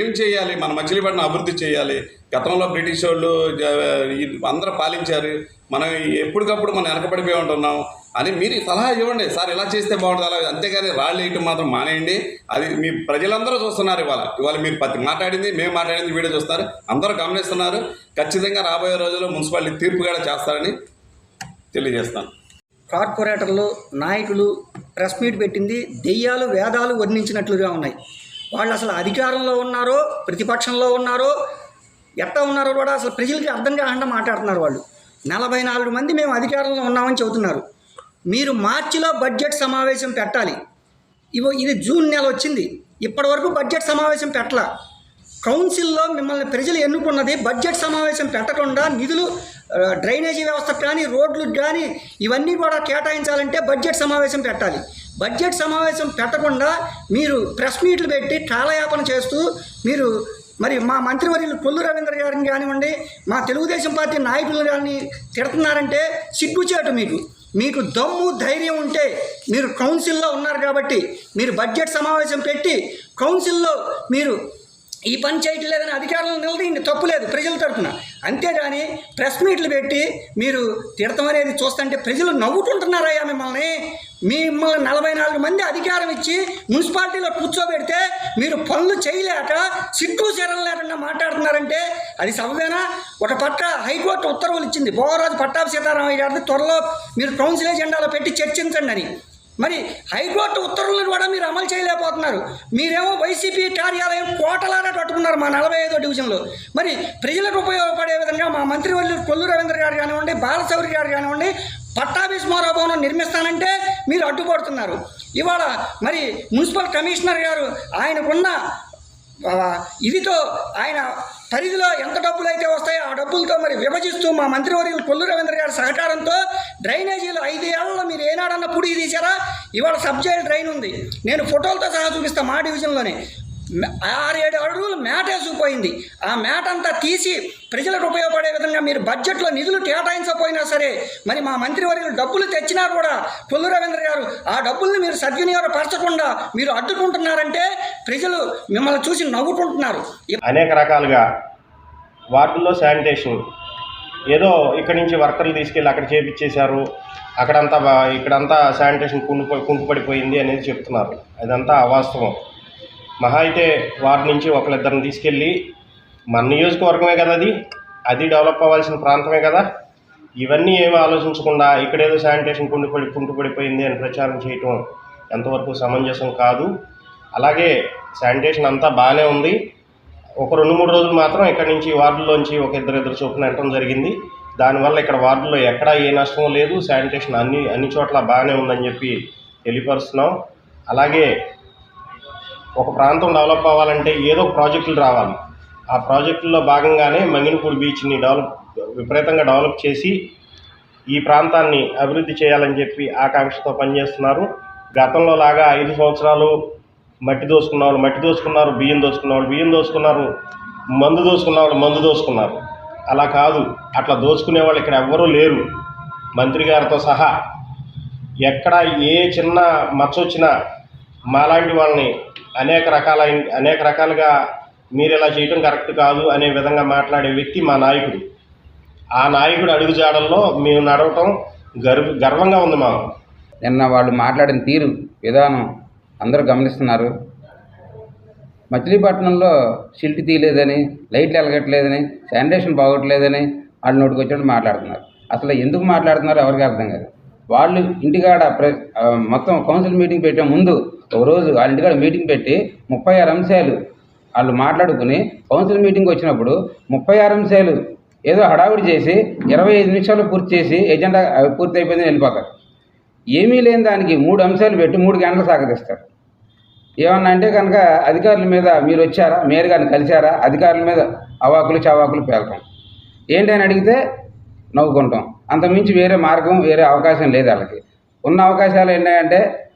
ఏం చేయాలి? మన మచిలీపట్నం అభివృద్ధి చేయాలి. గతంలో బ్రిటిష్ వాళ్ళు అందరూ పాలించారు. మనం ఎప్పటికప్పుడు మనం వెనకబడిపోయి ఉంటున్నాం అని మీరు సలహా ఇవ్వండి. సార్ ఇలా చేస్తే బాగుంటుంది అలా అంతేగాని రాళ్ళు వేయటం మాత్రం మానేయండి. అది మీ ప్రజలందరూ చూస్తున్నారు ఇవాళ. ఇవాళ మీరు ప్రతి మాట్లాడింది మేము మాట్లాడింది వీడియో చూస్తున్నారు అందరూ గమనిస్తున్నారు. ఖచ్చితంగా రాబోయే రోజుల్లో మున్సిపాలిటీ తీర్పు కూడా చేస్తారని తెలియజేస్తాను. కార్పొరేటర్లు నాయకులు ప్రెస్ మీట్ పెట్టింది దెయ్యాలు వేదాలు వర్ణించినట్లుగా ఉన్నాయి. వాళ్ళు అసలు అధికారంలో ఉన్నారో ప్రతిపక్షంలో ఉన్నారో ఎట్లా ఉన్నారో కూడా అసలు ప్రజలకి అర్థం కాకుండా మాట్లాడుతున్నారు వాళ్ళు. నలభై నాలుగు మంది మేము అధికారంలో ఉన్నామని చెబుతున్నారు. మీరు మార్చిలో బడ్జెట్ సమావేశం పెట్టాలి. ఇవో ఇది జూన్ నెల వచ్చింది. ఇప్పటివరకు బడ్జెట్ సమావేశం పెట్టలా. కౌన్సిల్లో మిమ్మల్ని ప్రజలు ఎన్నుకున్నది బడ్జెట్ సమావేశం పెట్టకుండా నిధులు డ్రైనేజీ వ్యవస్థ కానీ రోడ్లు కానీ ఇవన్నీ కూడా కేటాయించాలంటే బడ్జెట్ సమావేశం పెట్టాలి. బడ్జెట్ సమావేశం పెట్టకుండా మీరు ప్రెస్ మీట్లు పెట్టి కాలయాపన చేస్తూ మీరు మరి మా మంత్రివర్యులు కొల్లు రవీంద్ర గారిని కానివ్వండి మా తెలుగుదేశం పార్టీ నాయకులు కానీ తిడుతున్నారంటే సిగ్గుచేటు మీకు. మీకు దమ్ము ధైర్యం ఉంటే మీరు కౌన్సిల్లో ఉన్నారు కాబట్టి మీరు బడ్జెట్ సమావేశం పెట్టి కౌన్సిల్లో మీరు ఈ పని చేయట్లేదని అధికారులను నిలదీయండి. తప్పు లేదు ప్రజల తరఫున అంతేగాని ప్రెస్ మీట్లు పెట్టి మీరు తిడతం అనేది చూస్తుంటే ప్రజలు నవ్వుకుంటున్నారయ్యా మిమ్మల్ని. మిమ్మల్ని నలభై నాలుగు మంది అధికారం ఇచ్చి మున్సిపాలిటీలో కూర్చోబెడితే మీరు పనులు చేయలేక సిగ్గు చీరలు లేకుండా మాట్లాడుతున్నారంటే అది సవ్వేనా ఒక పట్ట హైకోర్టు ఉత్తర్వులు ఇచ్చింది. బోరాజు పట్టాభి సీతారామయ్య గారిని త్వరలో మీరు కౌన్సిల్ ఎజెండాలో పెట్టి చర్చించండి అని. మరి హైకోర్టు ఉత్తర్వులను కూడా మీరు అమలు చేయలేకపోతున్నారు. మీరేమో వైసీపీ కార్యాలయం కోటలానే కట్టుకున్నారు మా నలభై ఐదో డివిజన్లో. మరి ప్రజలకు ఉపయోగపడే విధంగా మా మంత్రివర్యులు కొల్లు రవీంద్ర గారు కానివ్వండి బాలశౌరి గారు కానివ్వండి పట్టాభిస్మార భవనం నిర్మిస్తానంటే మీరు అడ్డుపడుతున్నారు. ఇవాళ మరి మున్సిపల్ కమిషనర్ గారు ఆయనకున్న ఇవితో ఇదితో ఆయన పరిధిలో ఎంత డబ్బులు అయితే వస్తాయో మరి విభజిస్తూ మా మంత్రివర్యులు కొల్లు రవీంద్ర గారి సహకారంతో డ్రైనేజీలు ఐదు మీరు ఏనాడన్నా పుడి తీసారా ఇవాళ సబ్జైల్ డ్రైన్ ఉంది. నేను ఫోటోలతో సహా చూపిస్తాను మా డివిజన్లోనే. ఆరు ఆరేడు అడుగులు మేట వేసుకుపోయింది ఆ మేట అంతా తీసి ప్రజలకు ఉపయోగపడే విధంగా మీరు బడ్జెట్లో నిధులు కేటాయించకపోయినా సరే మరి మా మంత్రివర్యులు డబ్బులు తెచ్చినా కూడా కొల్లు రవీంద్ర గారు ఆ డబ్బుల్ని మీరు సద్వినియోగపరచకుండా మీరు అడ్డుకుంటున్నారంటే ప్రజలు మిమ్మల్ని చూసి నవ్వుకుంటున్నారు. అనేక రకాలుగా వార్డుల్లో శానిటేషన్. ఏదో ఇక్కడి నుంచి వర్కర్లు తీసుకెళ్ళి అక్కడ చేపించేశారు అక్కడంతా ఇక్కడంతా శానిటేషన్ కుంటు కుంటుపడిపోయింది అనేది చెప్తున్నారు. అదంతా అవాస్తవం. మహా అయితే వార్డు నుంచి ఒకరిద్దరిని తీసుకెళ్ళి మన నియోజకవర్గమే కదా అది? అది డెవలప్ అవ్వాల్సిన ప్రాంతమే కదా? ఇవన్నీ ఏమి ఆలోచించకుండా ఇక్కడేదో శానిటేషన్ కుండిపడి కుంటుపడిపోయింది అని ప్రచారం చేయటం ఎంతవరకు సమంజసం కాదు. అలాగే శానిటేషన్ అంతా బాగానే ఉంది. ఒక రెండు మూడు రోజులు మాత్రం ఇక్కడ నుంచి వార్డులోంచి ఒక ఇద్దరు ఇద్దరు చొప్పున వెళ్ళడం జరిగింది. దానివల్ల ఇక్కడ వార్డులో ఎక్కడా ఏ నష్టం లేదు. శానిటేషన్ అన్ని అన్ని చోట్ల బాగానే ఉందని చెప్పి తెలియపరుస్తున్నాం. అలాగే ఒక ప్రాంతం డెవలప్ అవ్వాలంటే ఏదో ప్రాజెక్టులు రావాలి. ఆ ప్రాజెక్టుల్లో భాగంగానే మంగినపూడి బీచ్ని డెవలప్ విపరీతంగా డెవలప్ చేసి ఈ ప్రాంతాన్ని అభివృద్ధి చేయాలని చెప్పి ఆకాంక్షతో పనిచేస్తున్నారు. గతంలో లాగా ఐదు సంవత్సరాలు మట్టి దోసుకున్న వాళ్ళు మట్టి దోసుకున్నారు బియ్యం దోసుకున్న వాళ్ళు బియ్యం దోసుకున్నారు మందు దోసుకున్న వాళ్ళు మందు దోసుకున్నారు. అలా కాదు అట్లా దోచుకునే వాళ్ళు ఇక్కడ ఎవ్వరూ లేరు. మంత్రి గారితో సహా ఎక్కడ ఏ చిన్న మచ్చ వచ్చినా మాలాంటి వాళ్ళని అనేక రకాల అనేక రకాలుగా మీరు ఇలా చేయటం కరెక్ట్ కాదు అనే విధంగా మాట్లాడే వ్యక్తి మా నాయకుడు. ఆ నాయకుడు అడుగుజాడల్లో మేము నడవటం గర్వ గర్వంగా ఉంది మాకు. నిన్న వాళ్ళు మాట్లాడిన తీరు విధానం అందరూ గమనిస్తున్నారు. మచిలీపట్నంలో సిల్ట్ తీయలేదని లైట్లు వెలగట్లేదని శానిటేషన్ బాగోట్లేదని వాళ్ళు నోటికి వచ్చినట్టు మాట్లాడుతున్నారు. అసలు ఎందుకు మాట్లాడుతున్నారో ఎవరికి అర్థం కాదు. వాళ్ళు ఇంటికాడ ప్ర మొత్తం కౌన్సిల్ మీటింగ్ పెట్టే ముందు ఒక రోజు వాళ్ళ ఇంటికాడ మీటింగ్ పెట్టి ముప్పై ఆరు అంశాలు వాళ్ళు మాట్లాడుకుని కౌన్సిల్ మీటింగ్ వచ్చినప్పుడు ముప్పై ఆరు అంశాలు ఏదో హడావిడి చేసి ఇరవై ఐదు నిమిషాలు పూర్తి చేసి ఎజెండా పూర్తి అయిపోయిందని వెళ్ళిపోతారు. ఏమీ లేని దానికి మూడు అంశాలు పెట్టి మూడు గంటలు సాగతిస్తారు. ఏమన్నా అంటే కనుక అధికారుల మీద మీరు వచ్చారా? మేరు గారిని కలిశారా? అధికారుల మీద అవాకులు చవాకులు పేలటం అని అడిగితే నవ్వుకుంటాం. అంతకుమించి వేరే మార్గం వేరే అవకాశం లేదు వాళ్ళకి. ఉన్న అవకాశాలు ఏంటంటే